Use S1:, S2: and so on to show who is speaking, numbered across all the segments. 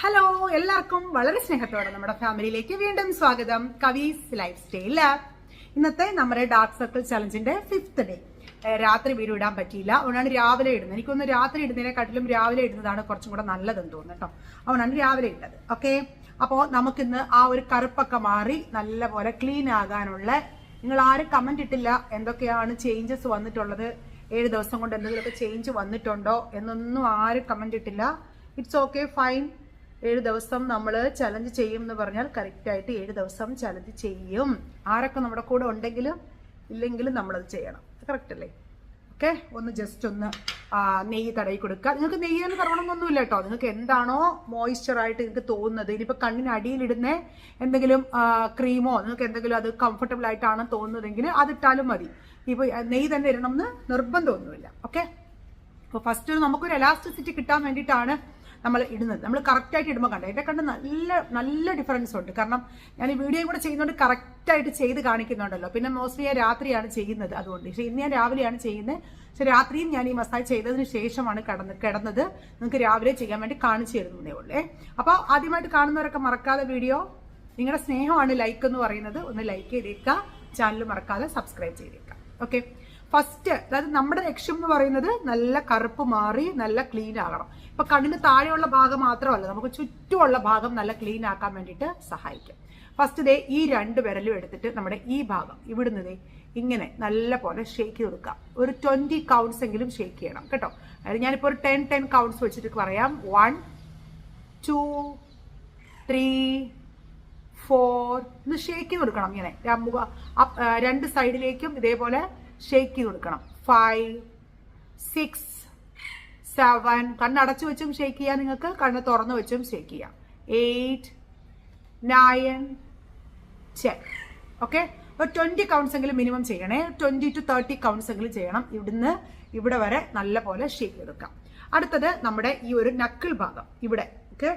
S1: Hello എല്ലാവർക്കും വളരെ സ്നേഹത്തോടെ നമ്മുടെ ഫാമിലിയിലേക്ക് വീണ്ടും സ്വാഗതം. കവീസ് ലൈഫ് സ്റ്റൈൽ ഇന്നത്തെ നമ്മുടെ ഡാർക്ക് സർക്കിൾ ചലഞ്ചിന്റെ ഫിഫ്ത്ത് ഡേ രാത്രി വീഡിയോ ഇടാൻ പറ്റിയില്ല. അതുകൊണ്ടാണ് രാവിലെ ഇടുന്നത്. എനിക്കൊന്ന് രാത്രി ഇടുന്നതിനെക്കാട്ടിലും രാവിലെ ഇടുന്നതാണ് കുറച്ചും കൂടെ നല്ലതെന്ന് തോന്നുന്നു കേട്ടോ. അതുകൊണ്ടാണ് രാവിലെ ഇട്ടത്. ഓക്കെ അപ്പോൾ നമുക്കിന്ന് ആ ഒരു കറുപ്പൊക്കെ മാറി നല്ലപോലെ ക്ലീൻ ആകാനുള്ള നിങ്ങൾ ആരും കമന്റ് ഇട്ടില്ല. എന്തൊക്കെയാണ് ചേഞ്ചസ് വന്നിട്ടുള്ളത്? ഏഴ് ദിവസം കൊണ്ട് എന്തെങ്കിലുമൊക്കെ ചേഞ്ച് വന്നിട്ടുണ്ടോ? എന്നൊന്നും ആരും കമന്റ് ഇട്ടില്ല. ഇറ്റ്സ് ഓക്കെ ഫൈൻ ഏഴ് ദിവസം നമ്മൾ ചലഞ്ച് ചെയ്യും എന്ന് പറഞ്ഞാൽ കറക്റ്റായിട്ട് ഏഴ് ദിവസം ചലഞ്ച് ചെയ്യും. ആരൊക്കെ നമ്മുടെ കൂടെ ഉണ്ടെങ്കിലും ഇല്ലെങ്കിലും നമ്മളത് ചെയ്യണം. കറക്റ്റ് അല്ലേ? ഓക്കെ ഒന്ന് ജസ്റ്റ് ഒന്ന് നെയ്യ് തടയി കൊടുക്കുക. നിങ്ങൾക്ക് നെയ്യ് തന്നെ പറയണമെന്നൊന്നുമില്ല കേട്ടോ. നിങ്ങൾക്ക് എന്താണോ മോയ്സ്ചറായിട്ട് നിങ്ങൾക്ക് തോന്നുന്നത്. ഇനിയിപ്പോൾ കണ്ണിന് അടിയിലിടുന്ന എന്തെങ്കിലും ക്രീമോ നിങ്ങൾക്ക് എന്തെങ്കിലും അത് കംഫർട്ടബിൾ ആയിട്ടാണ് തോന്നുന്നതെങ്കിൽ അതിട്ടാലും മതി. ഇപ്പോൾ നെയ്യ് തന്നെ ഇടണം എന്ന് നിർബന്ധമൊന്നുമില്ല ഓക്കെ അപ്പോൾ ഫസ്റ്റ് നമുക്കൊരു എലാസ്റ്റിസിറ്റി കിട്ടാൻ വേണ്ടിയിട്ടാണ് നമ്മൾ ഇടുന്നത്. നമ്മൾ കറക്റ്റായിട്ട് ഇടുമ്പോൾ കണ്ടു? എന്റെ കണ്ട് നല്ല നല്ല ഡിഫറൻസ് ഉണ്ട്. കാരണം ഞാൻ ഈ വീഡിയോ കൂടെ ചെയ്യുന്നതുകൊണ്ട് കറക്റ്റായിട്ട് ചെയ്ത് കാണിക്കുന്നുണ്ടല്ലോ. പിന്നെ മോസ്റ്റ്ലി ഞാൻ രാത്രിയാണ് ചെയ്യുന്നത് അതുകൊണ്ട്. പക്ഷേ ഇന്ന് ഞാൻ രാവിലെയാണ് ചെയ്യുന്നത്. പക്ഷെ രാത്രിയും ഞാൻ ഈ മസാജ് ചെയ്തതിന് ശേഷമാണ് കിടന്ന് കിടന്നത്. നിങ്ങൾക്ക് രാവിലെ ചെയ്യാൻ വേണ്ടി കാണിച്ചു തരുന്നതേ ഉള്ളേ. അപ്പോൾ ആദ്യമായിട്ട് കാണുന്നവരൊക്കെ മറക്കാതെ വീഡിയോ നിങ്ങളുടെ സ്നേഹമാണ് ലൈക്ക് എന്ന് പറയുന്നത്. ഒന്ന് ലൈക്ക് ചെയ്തേക്കുക. ചാനൽ മറക്കാതെ സബ്സ്ക്രൈബ് ചെയ്തേക്കുക. ഓക്കെ ഫസ്റ്റ് അതായത് നമ്മുടെ ലക്ഷ്യം എന്ന് പറയുന്നത് നല്ല കറുപ്പ് മാറി നല്ല ക്ലീൻ ആകണം. ഇപ്പൊ കണ്ണിന് താഴെയുള്ള ഭാഗം മാത്രമല്ല നമുക്ക് ചുറ്റുമുള്ള ഭാഗം നല്ല ക്ലീൻ ആക്കാൻ വേണ്ടിയിട്ട് സഹായിക്കും. ഫസ്റ്റ് ദേ ഈ രണ്ട് വിരലും എടുത്തിട്ട് നമ്മുടെ ഈ ഭാഗം ഇവിടുന്ന് ഇങ്ങനെ നല്ല പോലെ ഷേക്ക് കൊടുക്കാം. ഒരു ട്വന്റി കൗണ്ട്സ് എങ്കിലും ഷേക്ക് ചെയ്യണം കേട്ടോ? അതായത് ഞാനിപ്പോൾ ഒരു ടെൻ ടെൻ കൗണ്ട്സ് വെച്ചിട്ട് പറയാം. വൺ ടു ത്രീ ഫോർ ഇത് ഷേക്ക് കൊടുക്കണം ഇങ്ങനെ. രണ്ട് സൈഡിലേക്കും ഇതേപോലെ ഷേക്ക് ചെയ്ത് കൊടുക്കണം ഫൈവ് സിക്സ് സെവൻ കണ്ണടച്ചു വെച്ചും ഷേക്ക് ചെയ്യാം നിങ്ങൾക്ക്. കണ്ണ് തുറന്നു വെച്ചും ഷേക്ക് ചെയ്യാം. എയ്റ്റ് നയൻ ടെൻ ഓക്കെ ഒരു ട്വന്റി കൗണ്ട്സ് എങ്കിലും മിനിമം ചെയ്യണേ. ട്വന്റി ടു തേർട്ടി കൗണ്ട്സ് എങ്കിലും ചെയ്യണം. ഇവിടുന്ന് ഇവിടെ വരെ നല്ല പോലെ ഷേക്ക് ചെയ്തെടുക്കാം. അടുത്തത് നമ്മുടെ ഈ ഒരു നക്കിൾ ഭാഗം. ഇവിടെ. ഓക്കെ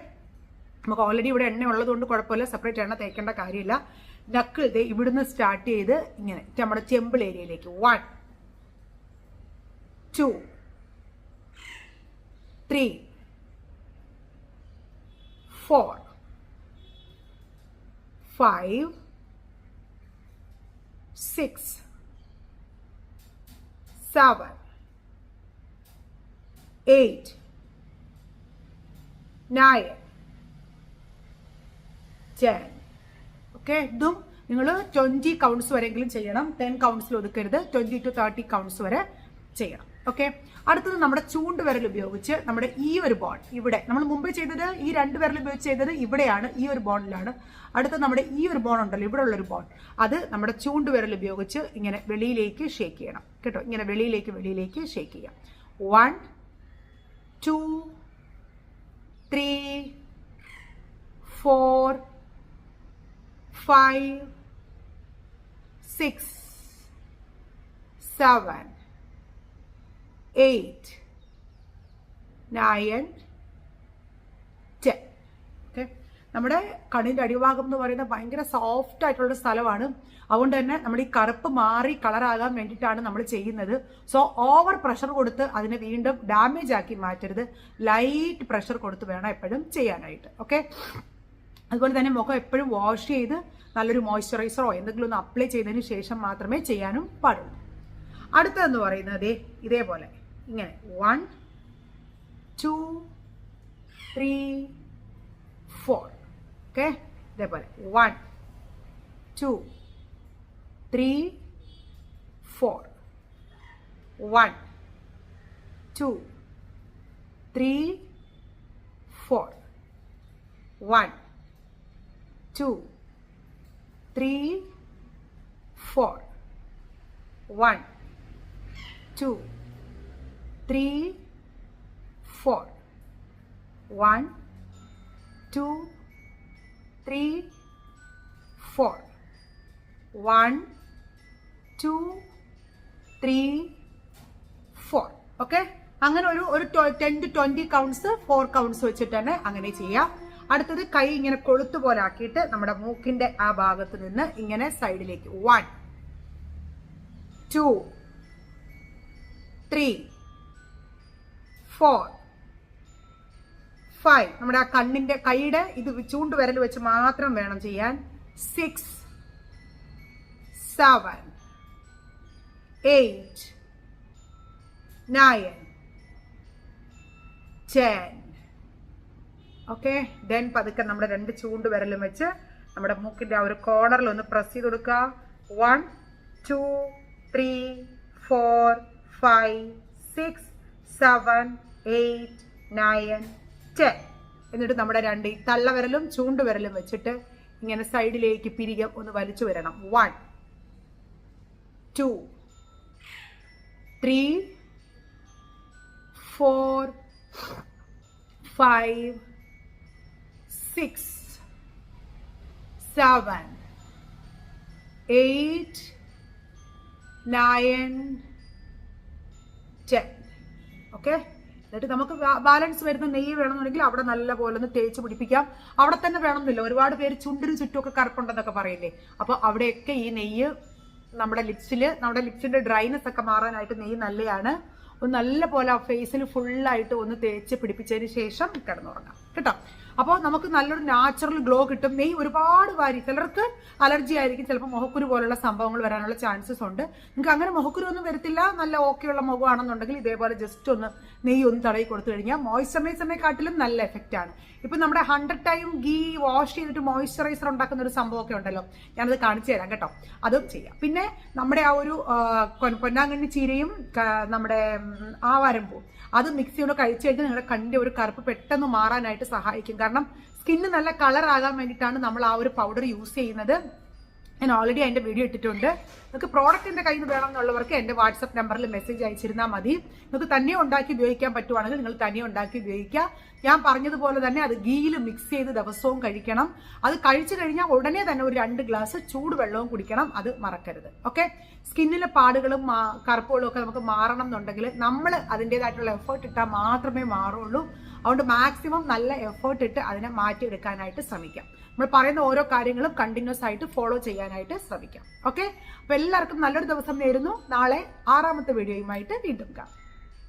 S1: നമുക്ക് ഓൾറെഡി ഇവിടെ എണ്ണ ഉള്ളതുകൊണ്ട് കുഴപ്പമില്ല. സെപ്പറേറ്റ് എണ്ണ തേക്കേണ്ട കാര്യമില്ല. നക്കിൾ ഇത് ഇവിടുന്ന് സ്റ്റാർട്ട് ചെയ്ത് ഇങ്ങനെ നമ്മുടെ ചെമ്പിൾ ഏരിയയിലേക്ക് one two three four five six seven eight nine ten okay ഇതും നിങ്ങൾ ട്വന്റി കൗണ്ട്സ് വരെങ്കിലും ചെയ്യണം. ടെൻ കൗണ്ട്സിൽ ഒതുക്കരുത്. ട്വന്റി ടു തേർട്ടി കൗണ്ട്സ് വരെ ചെയ്യണം. ഓക്കെ അടുത്തത് നമ്മുടെ ചൂണ്ട് വിരൽ ഉപയോഗിച്ച് നമ്മുടെ ഈ ഒരു ബോൺ ഇവിടെ. നമ്മൾ മുമ്പ് ചെയ്തത് ഈ രണ്ട് വിരൽ ഉപയോഗിച്ച് ചെയ്തത് ഇവിടെയാണ് ഈ ഒരു ബോണിലാണ് അടുത്ത നമ്മുടെ ഈ ഒരു ബോൺ ഉണ്ടല്ലോ ഇവിടെ ഉള്ളൊരു ബോൺ അത് നമ്മുടെ ചൂണ്ട് വിരൽ ഉപയോഗിച്ച് ഇങ്ങനെ വെളിയിലേക്ക് ഷേക്ക് ചെയ്യണം. കേട്ടോ? ഇങ്ങനെ വെളിയിലേക്ക് വെളിയിലേക്ക് ഷേക്ക് ചെയ്യാം. One two three four five, six, seven, eight, nine, ten. Okay നമ്മുടെ കണ്ണിന്റെ അടിഭാഗം എന്ന് പറയുന്നത് ഭയങ്കര സോഫ്റ്റ് ആയിട്ടുള്ള സ്ഥലമാണ്. അതുകൊണ്ട് തന്നെ നമ്മൾ ഈ കറുപ്പ് മാറി കളറാകാൻ വേണ്ടിയിട്ടാണ് നമ്മൾ ചെയ്യുന്നത്. സോ ഓവർ പ്രഷർ കൊടുത്ത് അതിനെ വീണ്ടും ഡാമേജ് ആക്കി മാറ്റരുത്. ലൈറ്റ് പ്രഷർ കൊടുത്ത് വേണം എപ്പോഴും ചെയ്യാനായിട്ട്. ഓക്കെ അതുപോലെ തന്നെ മുഖം എപ്പോഴും വാഷ് ചെയ്ത് നല്ലൊരു മോയ്സ്ചറൈസറോ എന്തെങ്കിലും ഒന്ന് അപ്ലൈ ചെയ്തതിന് ശേഷം മാത്രമേ ചെയ്യാനും പാടുള്ളൂ. അടുത്തതെന്ന് പറയുന്നത് ഇതേപോലെ. ഇങ്ങനെ. One two three four okay ഇതേപോലെ. One two three four one two three four one two, three, four. One, two, three, four. One, two, three, four. One, two, three four okay അങ്ങനെ ഒരു ഒരു ten to twenty counts four counts വെച്ചിട്ട് തന്നെ അങ്ങനെ ചെയ്യാം അടുത്തത് കൈ ഇങ്ങനെ കൊളുത്തുപോലെ ആക്കിയിട്ട് നമ്മുടെ മൂക്കിന്റെ ആ ഭാഗത്ത് നിന്ന് ഇങ്ങനെ സൈഡിലേക്ക്. One two three four five നമ്മുടെ ആ കണ്ണിന്റെ കൈയുടെ ഇത് ചൂണ്ട് വിരൽ വെച്ച് മാത്രം വേണം ചെയ്യാൻ. Six seven eight nine ten okay then പതുക്കെ നമ്മുടെ രണ്ട് ചൂണ്ട് വിരലും വെച്ച് നമ്മുടെ മൂക്കിന്റെ ആ ഒരു കോർണറിൽ ഒന്ന് പ്രസ് ചെയ്ത് കൊടുക്കുക. One two three four five six seven eight nine ten എന്നിട്ട് നമ്മുടെ രണ്ട് ഈ ചൂണ്ട് ചൂണ്ടുവിരലും വെച്ചിട്ട് ഇങ്ങനെ സൈഡിലേക്ക് പിരികെ ഒന്ന് വലിച്ചു വരണം. One two three four five six seven, eight, nine, ten. Okay എന്നിട്ട് നമുക്ക് ബാലൻസ് വരുന്ന നെയ്യ് വേണമെന്നുണ്ടെങ്കിൽ അവിടെ നല്ല പോലെ ഒന്ന് തേച്ച് പിടിപ്പിക്കാം. അവിടെ തന്നെ വേണമെന്നില്ല. ഒരുപാട് പേര് ചുണ്ടിന് ചുറ്റുമൊക്കെ കറുപ്പുണ്ടെന്നൊക്കെ പറയില്ലേ? അപ്പോൾ അവിടെയൊക്കെ ഈ നെയ്യ് നമ്മുടെ ലിപ്സിൽ നമ്മുടെ ലിപ്സിന്റെ ഡ്രൈനെസ് ഒക്കെ മാറാനായിട്ട് നെയ്യ് നല്ലതാണ് ഒന്ന് നല്ല പോലെ ഫേസിൽ ഫുള്ളായിട്ട് ഒന്ന് തേച്ച് പിടിപ്പിച്ചതിന് ശേഷം കിടന്നുറങ്ങാം. കേട്ടോ? അപ്പോൾ നമുക്ക് നല്ലൊരു നാച്ചുറൽ ഗ്ലോ കിട്ടും. നെയ് ഒരുപാട് വാരി ചിലർക്ക് അലർജി ആയിരിക്കും. ചിലപ്പോൾ മുഖക്കുരു പോലുള്ള സംഭവങ്ങൾ വരാനുള്ള ചാൻസസ് ഉണ്ട്. നിങ്ങൾക്ക് അങ്ങനെ മുഖക്കുരു ഒന്നും വരത്തില്ല. നല്ല ഓക്കെയുള്ള മുഖമാണെന്നുണ്ടെങ്കിൽ ഇതേപോലെ ജസ്റ്റ് ഒന്ന് നെയ്യ് ഒന്ന് തടയി കൊടുത്തു കഴിഞ്ഞാൽ മോയ്സ്ചറൈസറിനെക്കാട്ടിലും നല്ല എഫക്റ്റ് ആണ്. ഇപ്പൊ നമ്മുടെ ഹൺഡ്രഡ് ടൈം ഗീ വാഷ് ചെയ്തിട്ട് മോയ്സ്ചറൈസർ ഉണ്ടാക്കുന്ന ഒരു സംഭവമൊക്കെ ഉണ്ടല്ലോ. ഞാനത് കാണിച്ചു തരാം കേട്ടോ. അതും ചെയ്യാം. പിന്നെ നമ്മുടെ ആ ഒരു പൊന്നാങ്കണ്ണി ചീരയും നമ്മുടെ ആവാരം പോവും. അത് മിക്സ് ചെയ്ത് കഴിച്ചു കഴിഞ്ഞാൽ നിങ്ങളുടെ കണ്ണിന്റെ ഒരു കറുപ്പ് പെട്ടെന്ന് മാറാനായിട്ട് സഹായിക്കും. കാരണം സ്കിന്ന് നല്ല കളർ ആകാൻ വേണ്ടിയിട്ടാണ് നമ്മൾ ആ ഒരു പൗഡർ യൂസ് ചെയ്യുന്നത്. ഞാൻ ഓൾറെഡി അതിന്റെ വീഡിയോ ഇട്ടിട്ടുണ്ട്. നിങ്ങൾക്ക് പ്രോഡക്റ്റ് എന്റെ കയ്യിൽ നിന്ന് വേണം എന്നുള്ളവർക്ക് എന്റെ വാട്സപ്പ് നമ്പറിൽ മെസ്സേജ് അയച്ചിരുന്നാൽ മതി. നിങ്ങൾക്ക് തന്നെ ഉണ്ടാക്കി ഉപയോഗിക്കാൻ പറ്റുവാണെങ്കിൽ നിങ്ങൾ തന്നെ ഉണ്ടാക്കി ഉപയോഗിക്കുക. ഞാൻ പറഞ്ഞതുപോലെ തന്നെ അത് ഗീയിൽ മിക്സ് ചെയ്ത് ദിവസവും കഴിക്കണം. അത് കഴിച്ചു കഴിഞ്ഞാൽ ഉടനെ തന്നെ ഒരു രണ്ട് ഗ്ലാസ് ചൂടുവെള്ളവും കുടിക്കണം. അത് മറക്കരുത്. ഓക്കെ സ്കിന്നിലെ പാടുകളും കറുപ്പുകളും ഒക്കെ നമുക്ക് മാറണം എന്നുണ്ടെങ്കിൽ നമ്മൾ അതിന്റെതായിട്ടുള്ള എഫേർട്ട് ഇട്ടാൽ മാത്രമേ മാറുള്ളൂ. അതുകൊണ്ട് മാക്സിമം നല്ല എഫേർട്ട് ഇട്ട് അതിനെ മാറ്റിയെടുക്കാനായിട്ട് ശ്രമിക്കാം. നമ്മൾ പറയുന്ന ഓരോ കാര്യങ്ങളും കണ്ടിന്യൂസ് ആയിട്ട് ഫോളോ ചെയ്യാനായിട്ട് ശ്രമിക്കാം. ഓക്കെ എല്ലാവർക്കും നല്ലൊരു ദിവസം നേരുന്നു. നാളെ ആറാമത്തെ വീഡിയോയുമായിട്ട് വീണ്ടും കാണാം.